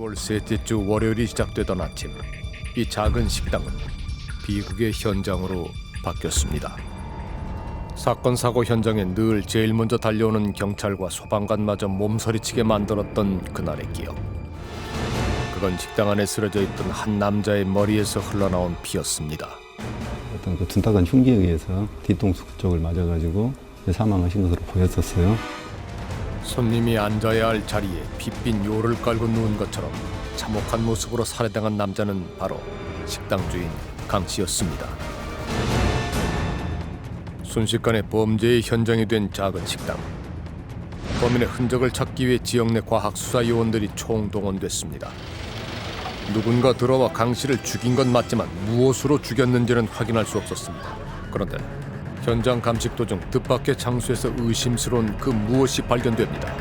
10월 셋째 주 월요일이 시작되던 아침 이 작은 식당은 비극의 현장으로 바뀌었습니다. 사건 사고 현장에 늘 제일 먼저 달려오는 경찰과 소방관마저 몸서리치게 만들었던 그날의 기억. 그건 식당 안에 쓰러져 있던 한 남자의 머리에서 흘러나온 피였습니다. 어떤 그 둔탁한 흉기에 의해서 뒤통수 쪽을 맞아가지고 사망하신 것으로 보였었어요. 손님이 앉아야 할 자리에 핏빈 요를 깔고 누운 것처럼 참혹한 모습으로 살해당한 남자는 바로 식당 주인 강 씨였습니다. 순식간에 범죄의 현장이 된 작은 식당. 범인의 흔적을 찾기 위해 지역 내 과학 수사 요원들이 총동원됐습니다. 누군가 들어와 강 씨를 죽인 건 맞지만 무엇으로 죽였는지는 확인할 수 없었습니다. 그런데 현장 감식 도중 뜻밖의 장소에서 의심스러운 그 무엇이 발견됩니다.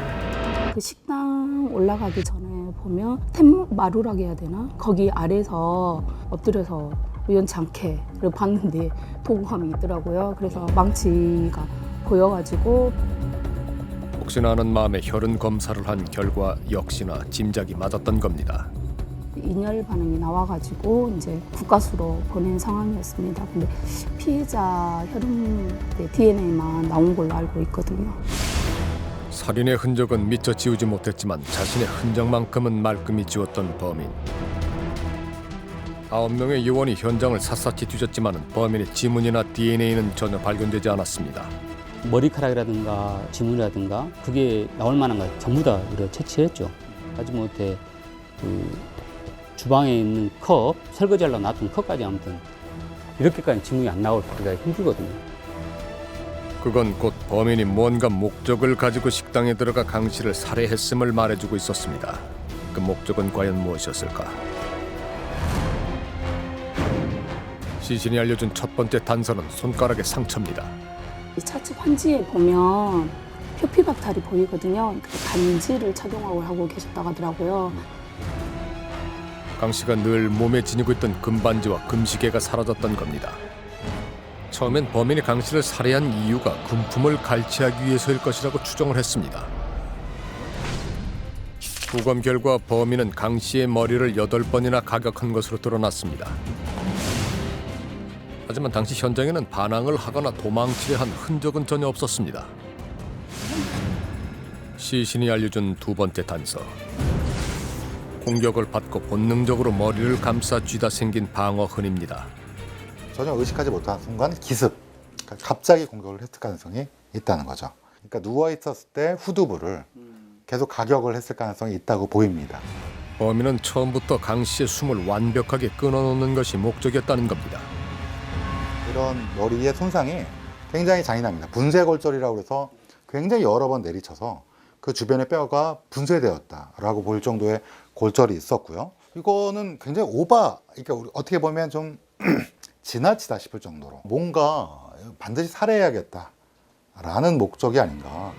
그 식당 올라가기 전에 보면 템마루라고 해야 되나? 거기 아래서 엎드려서 그걸 봤는데 도구함이 있더라고요. 그래서 망치가 보여가지고 혹시나 하는 마음에 혈흔 검사를 한 결과 역시나 짐작이 맞았던 겁니다. 인열 반응이 나와가지고 이제 국가수로 보낸 상황이었습니다. 근데 피해자 혈흔 DNA만 나온 걸로 알고 있거든요. 살인의 흔적은 미처 지우지 못했지만 자신의 흔적만큼은 말끔히 지웠던 범인. 아홉 명의 요원이 현장을 샅샅이 뒤졌지만 범인의 지문이나 DNA는 전혀 발견되지 않았습니다. 머리카락이라든가 지문이라든가 그게 나올 만한 거 전부 다 우리가 채취했죠. 하지 못해 그 주방에 있는 컵, 설거지하려고 놔둔 컵까지 아무튼 이렇게까지 지문이 안 나오기가 힘들거든요. 그건 곧 범인이 뭔가 목적을 가지고 식당에 들어가 강 씨를 살해했음을 말해주고 있었습니다. 그 목적은 과연 무엇이었을까? 시신이 알려준 첫 번째 단서는 손가락의 상처입니다. 이 차체 환지에 보면 표피 박탈이 보이거든요. 그 반지를 착용하고 하고 계셨다고 하더라고요. 강 씨가 늘 몸에 지니고 있던 금반지와 금시계가 사라졌던 겁니다. 처음엔 범인이 강 씨를 살해한 이유가 금품을 갈취하기 위해서일 것이라고 추정을 했습니다. 부검 결과 범인은 강 씨의 머리를 여덟 번이나 가격한 것으로 드러났습니다. 하지만 당시 현장에는 반항을 하거나 도망치려 한 흔적은 전혀 없었습니다. 시신이 알려준 두 번째 단서. 공격을 받고 본능적으로 머리를 감싸 쥐다 생긴 방어흔입니다. 전혀 의식하지 못한 순간 기습, 그러니까 갑자기 공격을 했을 가능성이 있다는 거죠. 그러니까 누워 있었을 때 후두부를 계속 가격을 했을 가능성이 있다고 보입니다. 범인은 처음부터 강 씨의 숨을 완벽하게 끊어놓는 것이 목적이었다는 겁니다. 이런 머리의 손상이 굉장히 잔인합니다. 분쇄골절이라고 해서 굉장히 여러 번 내리쳐서 그 주변의 뼈가 분쇄되었다라고 볼 정도의 골절이 있었고요. 이거는 굉장히 오바, 그러니까 어떻게 보면 좀 지나치다 싶을 정도로 뭔가 반드시 살해해야겠다라는 목적이 아닌가.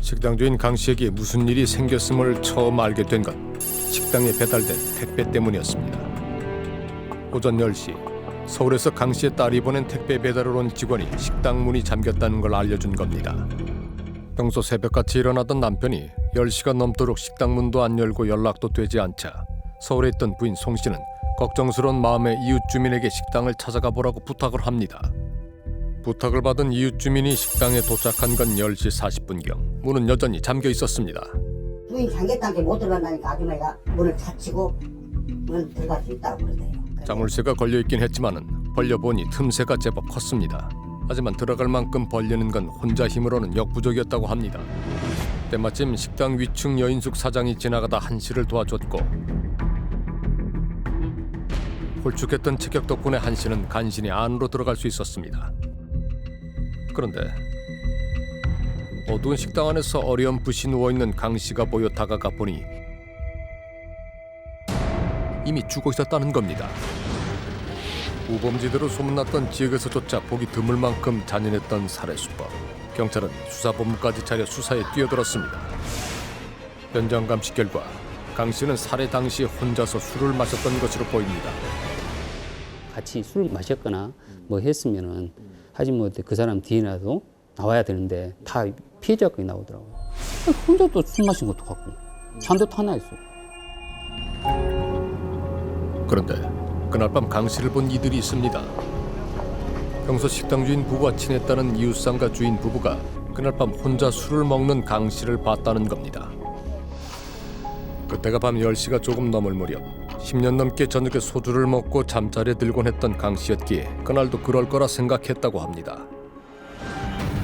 식당 주인 강 씨에게 무슨 일이 생겼음을 처음 알게 된 건 식당에 배달된 택배 때문이었습니다. 오전 10시 서울에서 강 씨의 딸이 보낸 택배 배달을 온 직원이 식당 문이 잠겼다는 걸 알려준 겁니다. 평소 새벽같이 일어나던 남편이 10시가 넘도록 식당 문도 안 열고 연락도 되지 않자 서울에 있던 부인 송 씨는 걱정스러운 마음에 이웃 주민에게 식당을 찾아가 보라고 부탁을 합니다. 부탁을 받은 이웃 주민이 식당에 도착한 건 10시 40분경. 문은 여전히 잠겨 있었습니다. 문이 잠겼다는 게못 들어간다니까 아줌마가 문을 닫히고 문 들어갈 수 있다고 그러대요. 자물쇠가 걸려 있긴 했지만은 벌려보니 틈새가 제법 컸습니다. 하지만 들어갈 만큼 벌리는 건 혼자 힘으로는 역부족이었다고 합니다. 때마침 식당 위층 여인숙 사장이 지나가다 한 씨를 도와줬고 홀쭉했던 체격 덕분에 한 씨는 간신히 안으로 들어갈 수 있었습니다. 그런데 어두운 식당 안에서 어렴풋이 누워 있는 강 씨가 보여 다가가 보니 이미 죽어 있었다는 겁니다. 우범지대로 소문났던 지역에서조차 보기 드물 만큼 잔인했던 살해 수법. 경찰은 수사본부까지 차려 수사에 뛰어들었습니다. 현장 감식 결과 강 씨는 살해 당시 혼자서 술을 마셨던 것으로 보입니다. 같이 술을 마셨거나 뭐 했으면은 하지 못해 그 사람 DNA도 나와야 되는데 다 피해자까지 나오더라고요. 혼자 또 술 마신 것도 같고 찬도 타나 했어요. 그런데 그날 밤 강 씨를 본 이들이 있습니다. 평소 식당 주인 부부와 친했다는 이웃상가 주인 부부가 그날 밤 혼자 술을 먹는 강 씨를 봤다는 겁니다. 그때가 밤 10시가 조금 넘을 무렵 10년 넘게 저녁에 소주를 먹고 잠자리에 들곤 했던 강 씨였기에 그날도 그럴 거라 생각했다고 합니다.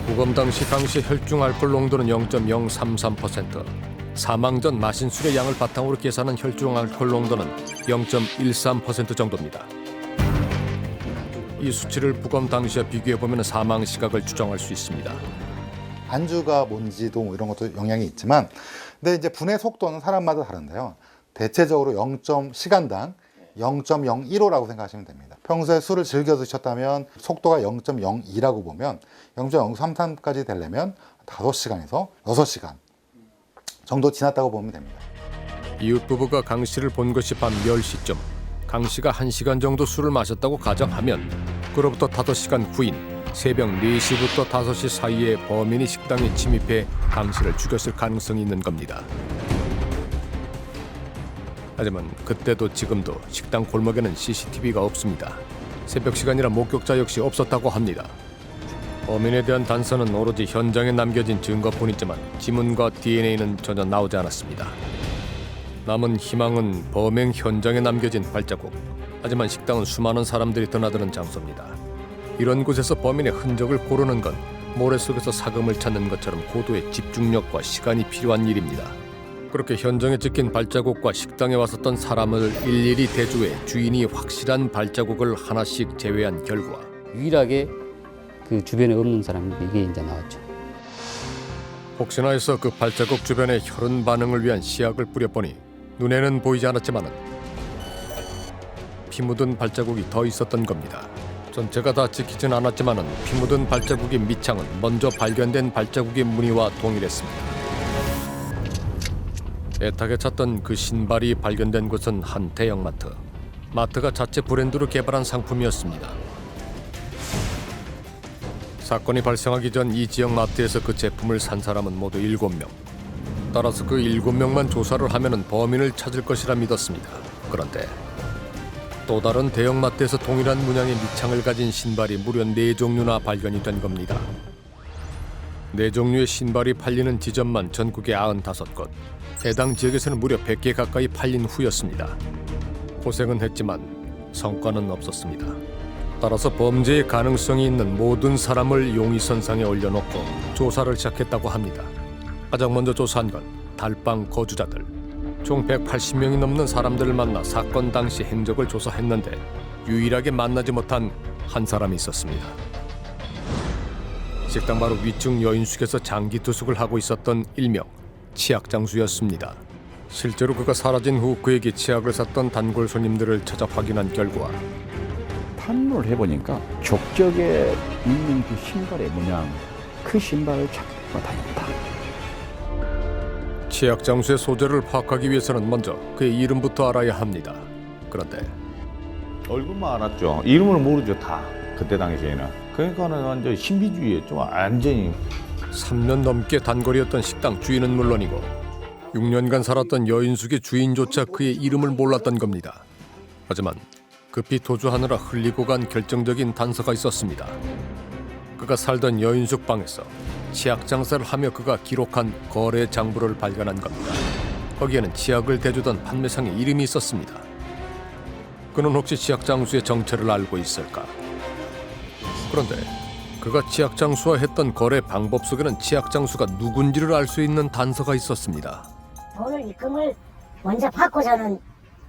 부검 당시 강 씨의 혈중 알코올 농도는 0.033%, 사망 전 마신 술의 양을 바탕으로 계산한 혈중 알코올 농도는 0.13% 정도입니다. 이 수치를 부검 당시와 비교해 보면 사망 시각을 추정할 수 있습니다. 안주가 뭔지도 뭐 이런 것도 영향이 있지만 근데 이제 분해 속도는 사람마다 다른데요. 대체적으로 0. 시간당 0.015라고 생각하시면 됩니다. 평소에 술을 즐겨 드셨다면 속도가 0.02라고 보면 0.033까지 되려면 5시간에서 6시간 정도 지났다고 보면 됩니다. 이웃 부부가 강 씨를 본 것이 밤 10시쯤. 강 씨가 1시간 정도 술을 마셨다고 가정하면 그로부터 5시간 후인 새벽 4시부터 5시 사이에 범인이 식당에 침입해 강 씨를 죽였을 가능성이 있는 겁니다. 하지만 그때도 지금도 식당 골목에는 CCTV가 없습니다. 새벽 시간이라 목격자 역시 없었다고 합니다. 범인에 대한 단서는 오로지 현장에 남겨진 증거뿐이지만 지문과 DNA는 전혀 나오지 않았습니다. 남은 희망은 범행 현장에 남겨진 발자국. 하지만 식당은 수많은 사람들이 드나드는 장소입니다. 이런 곳에서 범인의 흔적을 고르는 건 모래 속에서 사금을 찾는 것처럼 고도의 집중력과 시간이 필요한 일입니다. 그렇게 현장에 찍힌 발자국과 식당에 왔었던 사람을 일일이 대조해 주인이 확실한 발자국을 하나씩 제외한 결과 유일하게 그 주변에 없는 사람이 이게 이제 나왔죠. 혹시나 해서 그 발자국 주변에 혈흔 반응을 위한 시약을 뿌려보니 눈에는 보이지 않았지만은 피 묻은 발자국이 더 있었던 겁니다. 전체가 다 찍히진 않았지만은 피 묻은 발자국의 밑창은 먼저 발견된 발자국의 무늬와 동일했습니다. 애타게 찾던 그 신발이 발견된 곳은 한 대형마트. 마트가 자체 브랜드로 개발한 상품이었습니다. 사건이 발생하기 전 이 지역 마트에서 그 제품을 산 사람은 모두 7명. 따라서 그 7명만 조사를 하면 범인을 찾을 것이라 믿었습니다. 그런데 또 다른 대형 마트에서 동일한 문양의 밑창을 가진 신발이 무려 네 종류나 발견이 된 겁니다. 네 종류의 신발이 팔리는 지점만 전국에 95곳, 해당 지역에서는 무려 100개 가까이 팔린 후였습니다. 고생은 했지만 성과는 없었습니다. 따라서 범죄의 가능성이 있는 모든 사람을 용의선상에 올려놓고 조사를 시작했다고 합니다. 가장 먼저 조사한 건 달방 거주자들. 총 180명이 넘는 사람들을 만나 사건 당시 행적을 조사했는데 유일하게 만나지 못한 한 사람이 있었습니다. 식당 바로 위층 여인숙에서 장기 투숙을 하고 있었던 일명 치약 장수였습니다. 실제로 그가 사라진 후 그에게 치약을 샀던 단골 손님들을 찾아 확인한 결과 판로를 해보니까 족적에 있는 그 신발의 문양, 그 신발을 찾고 다녔다. 치약 장수의 소재를 파악하기 위해서는 먼저 그의 이름부터 알아야 합니다. 그런데 얼굴만 알았죠. 이름을 모르죠 다 그때 당시에는. 그러니까는 완전 신비주의였죠. 완전히 3년 넘게 단골이었던 식당 주인은 물론이고 6년간 살았던 여인숙의 주인조차 그의 이름을 몰랐던 겁니다. 하지만 급히 도주하느라 흘리고 간 결정적인 단서가 있었습니다. 그가 살던 여인숙 방에서 치약 장사를 하며 그가 기록한 거래 장부를 발견한 겁니다. 거기에는 치약을 대주던 판매상의 이름이 있었습니다. 그는 혹시 치약 장수의 정체를 알고 있을까? 그런데 그가 치약 장수와 했던 거래 방법 속에는 치약 장수가 누군지를 알 수 있는 단서가 있었습니다. 돈을 입금을 먼저 받고 저는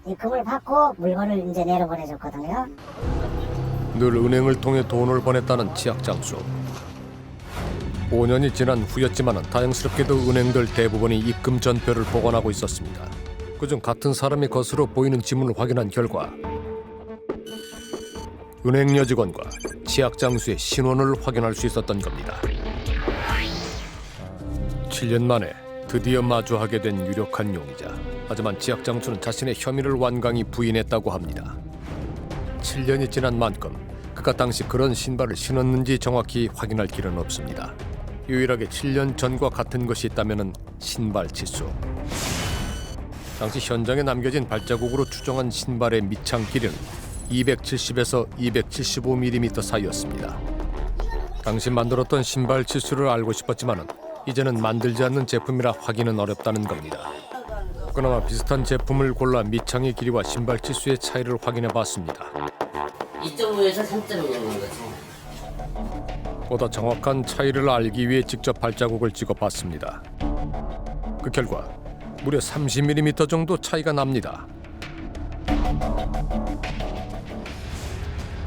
입금을 받고 물건을 이제 내려 보내줬거든요. 늘 은행을 통해 돈을 보냈다는 치약 장수. 5년이 지난 후였지만 다행스럽게도 은행들 대부분이 입금 전표를 보관하고 있었습니다. 그중 같은 사람이 것으로 보이는 지문을 확인한 결과 은행 여직원과 치약 장수의 신원을 확인할 수 있었던 겁니다. 7년 만에 드디어 마주하게 된 유력한 용의자. 하지만 치약 장수는 자신의 혐의를 완강히 부인했다고 합니다. 7년이 지난 만큼 그가 당시 그런 신발을 신었는지 정확히 확인할 길은 없습니다. 유일하게 7년 전과 같은 것이 있다면 신발 치수. 당시 현장에 남겨진 발자국으로 추정한 신발의 밑창 길이는 270에서 275mm 사이였습니다. 당시 만들었던 신발 치수를 알고 싶었지만은 이제는 만들지 않는 제품이라 확인은 어렵다는 겁니다. 그나마 비슷한 제품을 골라 밑창의 길이와 신발 치수의 차이를 확인해 봤습니다. 2.5에서 3.0인 거지. 보다 정확한 차이를 알기 위해 직접 발자국을 찍어 봤습니다. 그 결과 무려 30mm 정도 차이가 납니다.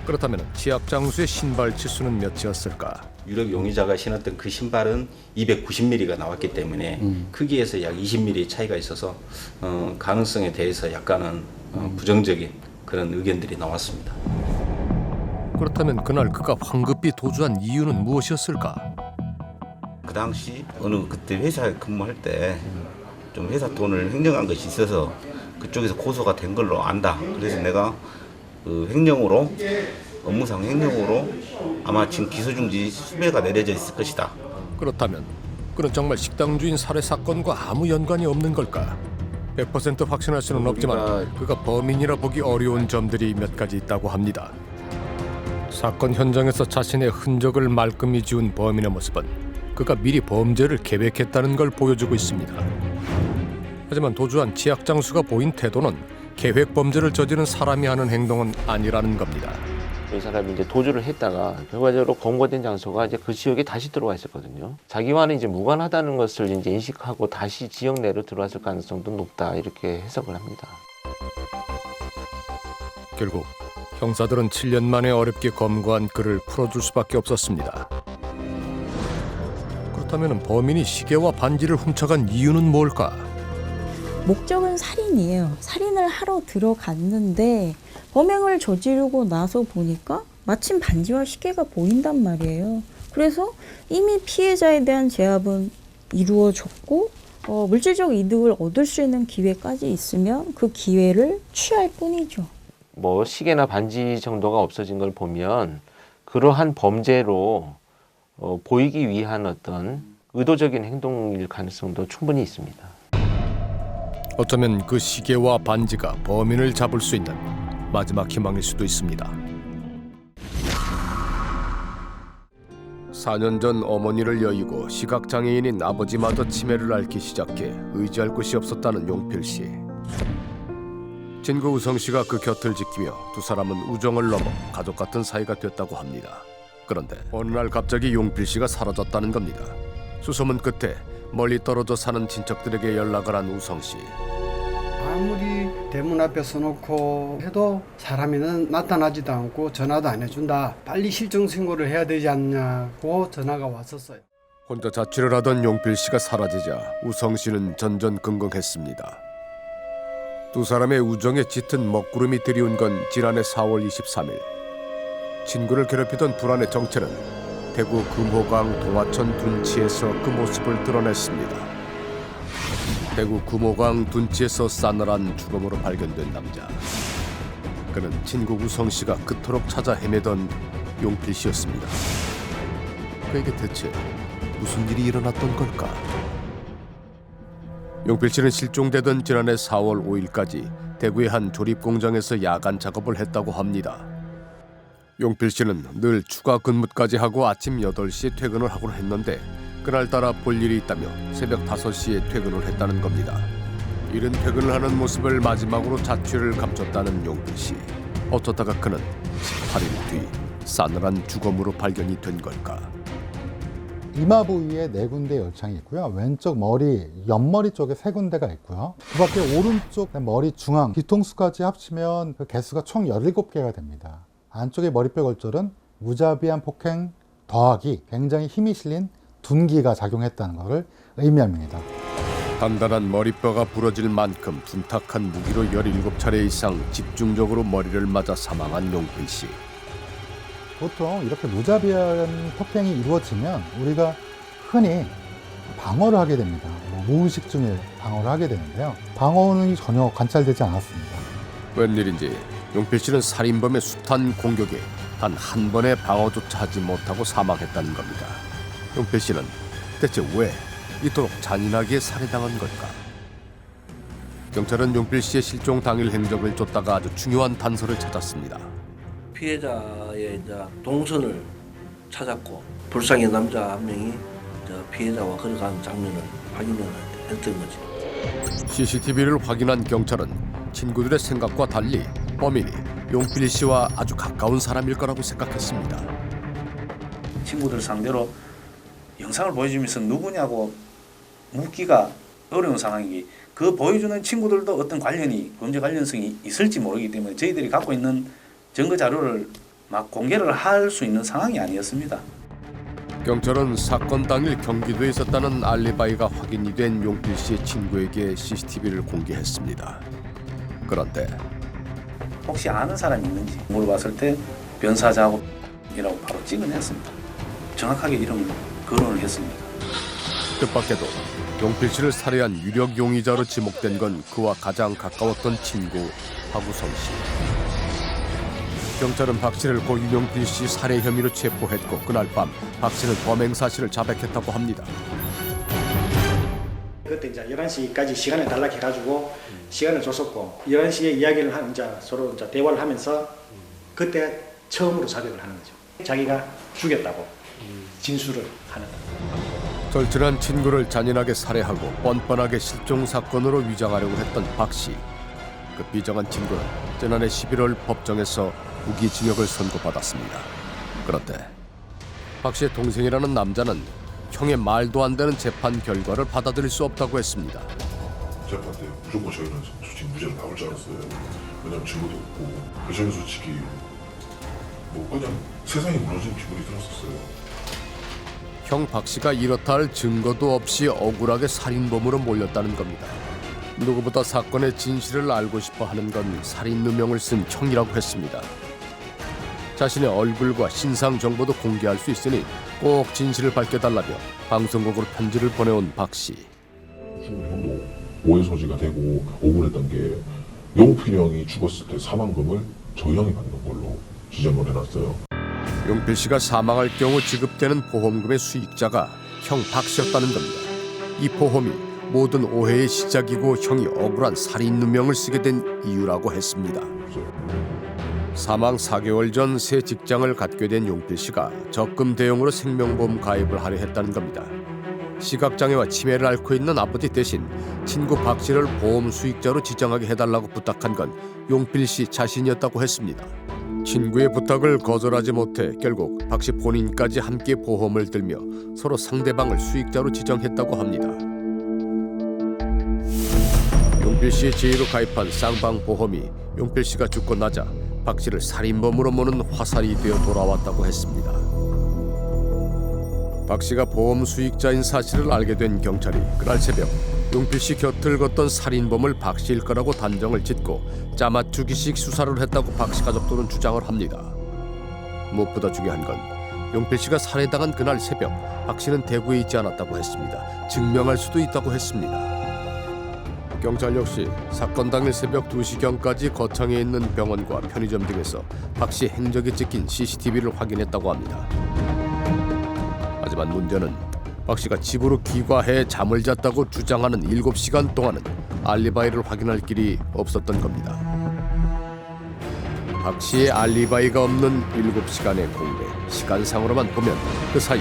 그렇다면 치약 장수의 신발 치수는 몇이었을까? 유럽 용의자가 신었던 그 신발은 290mm가 나왔기 때문에 크기에서 약 20mm 차이가 있어서 어, 가능성에 대해서 약간은 어, 부정적인 그런 의견들이 나왔습니다. 그렇다면 그날 그가 황급히 도주한 이유는 무엇이었을까? 그 당시 어느 그때 회사에 근무할 때 좀 회사 돈을 횡령한 것이 있어서 그쪽에서 고소가 된 걸로 안다. 그래서 내가 그 횡령으로 업무상 횡령으로 아마 지금 기소 중지 수배가 내려져 있을 것이다. 그렇다면 그는 정말 식당 주인 살해 사건과 아무 연관이 없는 걸까? 100% 확신할 수는 없지만 그가 범인이라 보기 어려운 점들이 몇 가지 있다고 합니다. 사건 현장에서 자신의 흔적을 말끔히 지운 범인의 모습은 그가 미리 범죄를 계획했다는 걸 보여주고 있습니다. 하지만 도주한 치약 장수가 보인 태도는 계획 범죄를 저지른 사람이 하는 행동은 아니라는 겁니다. 이 사람이 이제 도주를 했다가 결과적으로 검거된 장소가 이제 그 지역에 다시 들어와 있었거든요. 자기와는 이제 무관하다는 것을 이제 인식하고 다시 지역 내로 들어왔을 가능성도 높다 이렇게 해석을 합니다. 결국 형사들은 7년 만에 어렵게 검거한 그를 풀어줄 수밖에 없었습니다. 그렇다면 범인이 시계와 반지를 훔쳐간 이유는 뭘까? 목적은 살인이에요. 살인을 하러 들어갔는데 범행을 저지르고 나서 보니까 마침 반지와 시계가 보인단 말이에요. 그래서 이미 피해자에 대한 제압은 이루어졌고 어, 물질적 이득을 얻을 수 있는 기회까지 있으면 그 기회를 취할 뿐이죠. 뭐 시계나 반지 정도가 없어진 걸 보면 그러한 범죄로 어, 보이기 위한 어떤 의도적인 행동일 가능성도 충분히 있습니다. 어쩌면 그 시계와 반지가 범인을 잡을 수 있는 마지막 희망일 수도 있습니다. 4년 전 어머니를 여의고 시각장애인인 아버지마저 치매를 앓기 시작해 의지할 곳이 없었다는 용필 씨. 친구 우성 씨가 그 곁을 지키며 두 사람은 우정을 넘어 가족 같은 사이가 됐다고 합니다. 그런데 어느 날 갑자기 용필 씨가 사라졌다는 겁니다. 수소문 끝에 멀리 떨어져 사는 친척들에게 연락을 한 우성 씨. 아무리 대문 앞에 서놓고 해도 사람이 나타나지도 않고 전화도 안 해준다. 빨리 실종 신고를 해야 되지 않냐고 전화가 왔었어요. 혼자 자취를 하던 용필 씨가 사라지자 우성 씨는 전전긍긍했습니다. 두 사람의 우정에 짙은 먹구름이 들이운 건 지난해 4월 23일. 친구를 괴롭히던 불안의 정체는 대구 금호강 동화천 둔치에서 그 모습을 드러냈습니다. 대구 금호강 둔치에서 싸늘한 죽음으로 발견된 남자. 그는 친구 우성 씨가 그토록 찾아 헤매던 용필 씨였습니다. 그에게 대체 무슨 일이 일어났던 걸까? 용필 씨는 실종되던 지난해 4월 5일까지 대구의 한 조립 공장에서 야간 작업을 했다고 합니다. 용필 씨는 늘 추가 근무까지 하고 아침 8시에 퇴근을 하곤 했는데 그날 따라 볼 일이 있다며 새벽 5시에 퇴근을 했다는 겁니다. 이른 퇴근을 하는 모습을 마지막으로 자취를 감췄다는 용필 씨. 어쩌다가 그는 18일 뒤 싸늘한 주검으로 발견이 된 걸까? 이마 부위에 네 군데 열창이 있고요. 왼쪽 머리, 옆머리 쪽에 세 군데가 있고요. 그 밖에 오른쪽 머리 중앙, 뒤통수까지 합치면 그 개수가 총 17개가 됩니다. 안쪽의 머리뼈 골절은 무자비한 폭행 더하기 굉장히 힘이 실린 둔기가 작용했다는 것을 의미합니다. 단단한 머리뼈가 부러질 만큼 둔탁한 무기로 17차례 이상 집중적으로 머리를 맞아 사망한 용필 씨. 보통 이렇게 무자비한 폭행이 이루어지면 우리가 흔히 방어를 하게 됩니다. 뭐 무의식 중에 방어를 하게 되는데요. 방어는 전혀 관찰되지 않았습니다. 웬일인지 용필 씨는 살인범의 숱한 공격에 단 한 번의 방어조차 하지 못하고 사망했다는 겁니다. 용필 씨는 대체 왜 이토록 잔인하게 살해당한 걸까? 경찰은 용필 씨의 실종 당일 행적을 쫓다가 아주 중요한 단서를 찾았습니다. 피해자의 이제 동선을 찾았고 불쌍한 남자 한 명이 저 피해자와 걸어가는 장면을 확인을 했던 거죠. CCTV를 확인한 경찰은 친구들의 생각과 달리 범인이 용필 씨와 아주 가까운 사람일 거라고 생각했습니다. 친구들 상대로 영상을 보여주면서 누구냐고 묻기가 어려운 상황이기 그 보여주는 친구들도 어떤 관련이 범죄 관련성이 있을지 모르기 때문에 저희들이 갖고 있는 증거 자료를 막 공개를 할 수 있는 상황이 아니었습니다. 경찰은 사건 당일 경기도에 있었다는 알리바이가 확인이 된 용필 씨의 친구에게 CCTV를 공개했습니다. 그런데 혹시 아는 사람이 있는지 물어봤을 때 변사 작업이라고 바로 찍어냈습니다. 정확하게 이름 거론을 했습니다. 뜻밖에도 용필 씨를 살해한 유력 용의자로 지목된 건 그와 가장 가까웠던 친구 박우성 씨. 경찰은 박 씨를 고 윤용필 씨 살해 혐의로 체포했고 그날 밤 박 씨는 범행 사실을 자백했다고 합니다. 그때 이제 11시까지 시간을 달라 해가지고 시간을 줬었고 11시에 이야기를 한 이제 서로 이제 대화를 하면서 그때 처음으로 자백을 하는 거죠. 자기가 죽였다고 진술을 하는. 절친한 친구를 잔인하게 살해하고 뻔뻔하게 실종 사건으로 위장하려고 했던 박 씨. 그 비정한 친구는 지난해 11월 법정에서 무기징역을 선고받았습니다. 그런데 박 씨의 동생이라는 남자는 형의 말도 안 되는 재판 결과를 받아들일 수 없다고 했습니다. 재판 때 무조건 저희는 솔직히 무죄를 나올 줄 알았어요. 왜냐면 증거도 없고. 그래서 솔직히 뭐 그냥 세상이 무너진 기분이 들었었어요. 형 박 씨가 이렇다 할 증거도 없이 억울하게 살인범으로 몰렸다는 겁니다. 누구보다 사건의 진실을 알고 싶어 하는 건 살인 누명을 쓴 형이라고 했습니다. 자신의 얼굴과 신상 정보도 공개할 수 있으니 꼭 진실을 밝혀달라며 방송국으로 편지를 보내온 박 씨. 형도 오해 소지가 되고 억울했던 게 용필 형이 죽었을 때 사망금을 저희 형이 받는 걸로 지정을 해놨어요. 용필 씨가 사망할 경우 지급되는 보험금의 수익자가 형 박 씨였다는 겁니다. 이 보험이 모든 오해의 시작이고 형이 억울한 살인 누명을 쓰게 된 이유라고 했습니다. 사망 4개월 전 새 직장을 갖게 된 용필 씨가 적금 대용으로 생명보험 가입을 하려 했다는 겁니다. 시각장애와 치매를 앓고 있는 아버지 대신 친구 박 씨를 보험 수익자로 지정하게 해달라고 부탁한 건 용필 씨 자신이었다고 했습니다. 친구의 부탁을 거절하지 못해 결국 박씨 본인까지 함께 보험을 들며 서로 상대방을 수익자로 지정했다고 합니다. 용필 씨의 지위로 가입한 쌍방 보험이 용필 씨가 죽고 나자 박 씨를 살인범으로 모는 화살이 되어 돌아왔다고 했습니다. 박 씨가 보험 수익자인 사실을 알게 된 경찰이 그날 새벽 용필 씨 곁을 걷던 살인범을 박 씨일 거라고 단정을 짓고 짜맞추기식 수사를 했다고 박 씨 가족들은 주장을 합니다. 무엇보다 중요한 건 용필 씨가 살해당한 그날 새벽 박 씨는 대구에 있지 않았다고 했습니다. 증명할 수도 있다고 했습니다. 경찰 역시 사건 당일 새벽 2시경까지 거창에 있는 병원과 편의점 등에서 박 씨 행적이 찍힌 CCTV를 확인했다고 합니다. 하지만 문제는 박 씨가 집으로 귀가해 잠을 잤다고 주장하는 7시간 동안은 알리바이를 확인할 길이 없었던 겁니다. 박 씨의 알리바이가 없는 7시간의 공백, 시간상으로만 보면 그 사이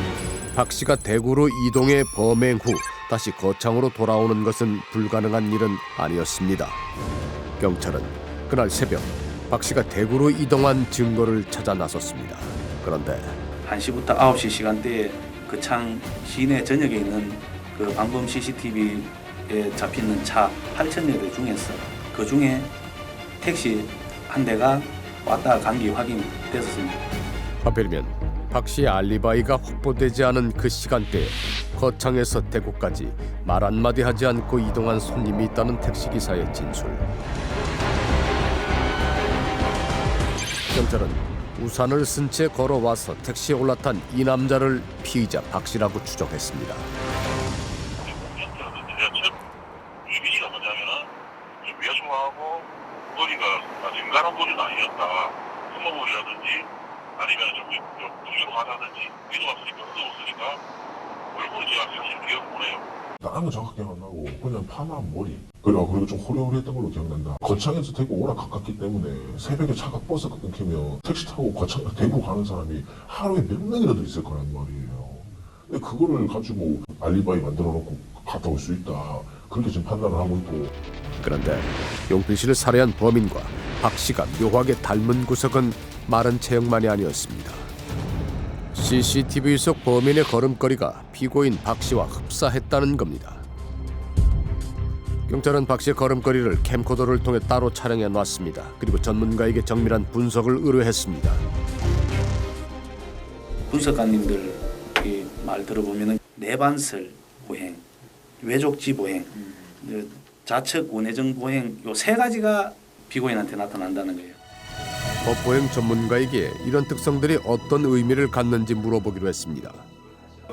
박 씨가 대구로 이동해 범행 후 다시 거창으로 돌아오는 것은 불가능한 일은 아니었습니다. 경찰은 그날 새벽 박 씨가 대구로 이동한 증거를 찾아 나섰습니다. 그런데 1시부터 9시 시간대에 그 창 시내 전역에 있는 그 방범 CCTV에 잡히는 차 8천여 대 중에서 그 중에 택시 한 대가 왔다 간 게 확인됐었습니다. 하필이면 박 씨의 알리바이가 확보되지 않은 그 시간대에 거창에서 대구까지 말 한마디 하지 않고 이동한 손님이 있다는 택시기사의 진술. 경찰은 우산을 쓴 채 걸어와서 택시에 올라탄 이 남자를 피의자 박 씨라고 추정했습니다. 유빈이가 뭐냐면은 좀 외소하고 머리가 아주 인간한 머리는 아니었다. 흠머머리라든지 아니면 좀, 좀 부유하다든지 위도 없으니까 의도 없으니까 얼굴은 제가 사실 기억 못 해요. 다른 건 정확히 기억 안 나고 그냥 파마한 머리 그래가 호리호리했던 걸로 기억난다 거창에서 대구 오락 가깝기 때문에 새벽에 차가 버스가 끊기면 택시 타고 거창 대구 가는 사람이 하루에 몇 명이라도 있을 거란 말이에요 근데 그거를 가지고 알리바이 만들어 놓고 갔다 올 수 있다 그렇게 지금 판단을 하고 있고 그런데 용필 씨를 살해한 범인과 박 씨가 묘하게 닮은 구석은 마른 체형만이 아니었습니다. CCTV 속 범인의 걸음걸이가 피고인 박 씨와 흡사했다는 겁니다. 경찰은 박 씨의 걸음걸이를 캠코더를 통해 따로 촬영해 놨습니다. 그리고 전문가에게 정밀한 분석을 의뢰했습니다. 분석가님들 이말 들어보면은 내반설 보행, 외족지 보행, 좌측 원해정 보행 요 세 가지가 피고인한테 나타난다는 거예요. 법보행 전문가에게 이런 특성들이 어떤 의미를 갖는지 물어보기로 했습니다.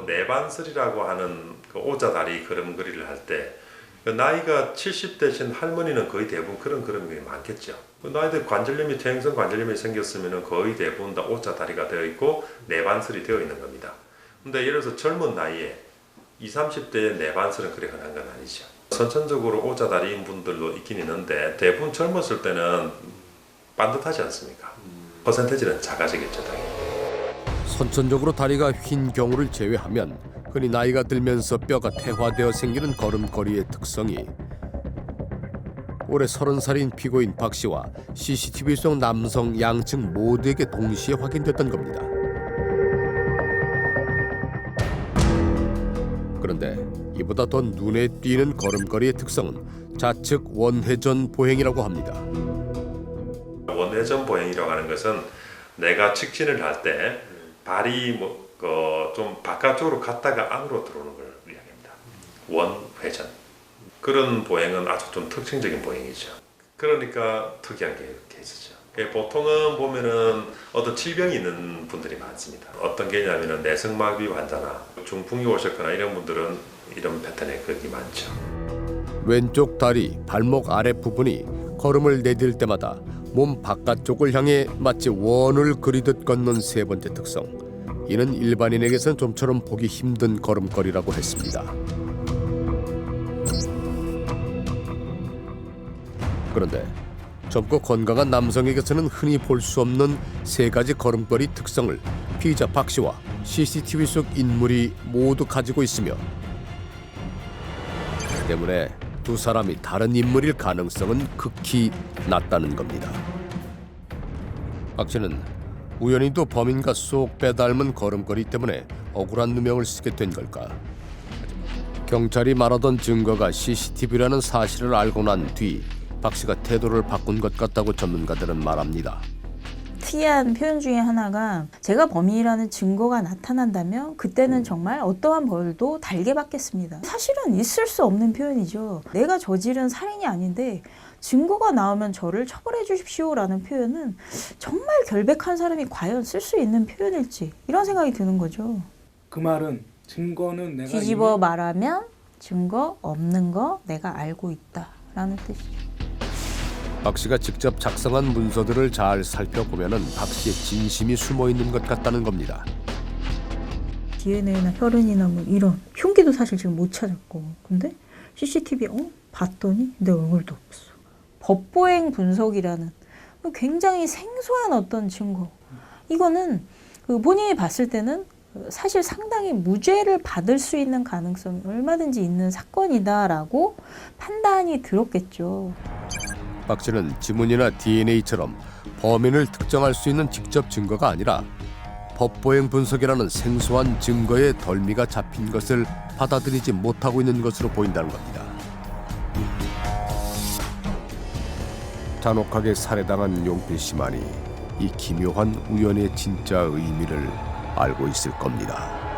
내반설이라고 하는 그 오자다리 걸음걸이를 할때그 나이가 70 대신 할머니는 거의 대부분 그런 걸음걸이 많겠죠. 그 나이들 관절염이 퇴행성 관절염이 생겼으면 거의 대부분 다 오자 다리가 되어 있고 내반설이 되어 있는 겁니다. 근데 예를 들어서 젊은 나이에 20, 30대의 내반설은 그리 흔한 건 아니죠. 선천적으로 오자 다리인 분들도 있긴 있는데 대부분 젊었을 때는 반듯하지 않습니까? 퍼센테이지는 작아지겠죠, 당연히. 선천적으로 다리가 휜 경우를 제외하면 흔히 나이가 들면서 뼈가 퇴화되어 생기는 걸음걸이의 특성이 올해 30살인 피고인 박 씨와 CCTV 속 남성 양측 모두에게 동시에 확인됐던 겁니다. 그런데 이보다 더 눈에 띄는 걸음걸이의 특성은 좌측 원회전 보행이라고 합니다. 원회전 보행이라고 하는 것은 내가 직진을 할 때 발이 뭐 좀 바깥쪽으로 갔다가 안으로 들어오는 걸 이야기합니다. 원회전. 그런 보행은 아주 좀 특징적인 보행이죠. 그러니까 특이한 게 이렇게 있었죠. 예, 보통은 보면은 어떤 질병이 있는 분들이 많습니다. 어떤 게냐면은 내성마비 환자나 중풍이 오셨거나 이런 분들은 이런 패턴의 그게 많죠. 왼쪽 다리, 발목 아래 부분이 걸음을 내딜 때마다 몸 바깥쪽을 향해 마치 원을 그리듯 걷는 세 번째 특성. 이는 일반인에게선 좀처럼 보기 힘든 걸음걸이라고 했습니다. 그런데 젊고 건강한 남성에게서는 흔히 볼 수 없는 세 가지 걸음걸이 특성을 피의자 박 씨와 CCTV 속 인물이 모두 가지고 있으며 때문에 두 사람이 다른 인물일 가능성은 극히 낮다는 겁니다. 박 씨는 우연히 도 범인과 쏙 빼닮은 걸음걸이 때문에 억울한 누명을 쓰게 된 걸까? 경찰이 말하던 증거가 CCTV라는 사실을 알고 난 뒤 박 씨가 태도를 바꾼 것 같다고 전문가들은 말합니다. 특이한 표현 중에 하나가 제가 범인이라는 증거가 나타난다면 그때는 정말 어떠한 벌도 달게 받겠습니다. 사실은 있을 수 없는 표현이죠. 내가 저지른 살인이 아닌데 증거가 나오면 저를 처벌해 주십시오라는 표현은 정말 결백한 사람이 과연 쓸 수 있는 표현일지 이런 생각이 드는 거죠. 그 말은 증거는 내가 뒤집어 이미- 말하면 증거 없는 거 내가 알고 있다라는 뜻이죠. 박 씨가 직접 작성한 문서들을 잘 살펴보면은 박 씨의 진심이 숨어 있는 것 같다는 겁니다. DNA나 혈흔이나 뭐 이런 흉기도 사실 지금 못 찾았고 근데 CCTV 어 봤더니 내 얼굴도 없어 법보행 분석이라는 굉장히 생소한 어떤 증거 이거는 그 본인이 봤을 때는 사실 상당히 무죄를 받을 수 있는 가능성이 얼마든지 있는 사건이다라고 판단이 들었겠죠. 박 씨는 지문이나 DNA처럼 범인을 특정할 수 있는 직접 증거가 아니라 법보행 분석이라는 생소한 증거에 덜미가 잡힌 것을 받아들이지 못하고 있는 것으로 보인다는 겁니다. 잔혹하게 살해당한 용필 씨만이 이 기묘한 우연의 진짜 의미를 알고 있을 겁니다.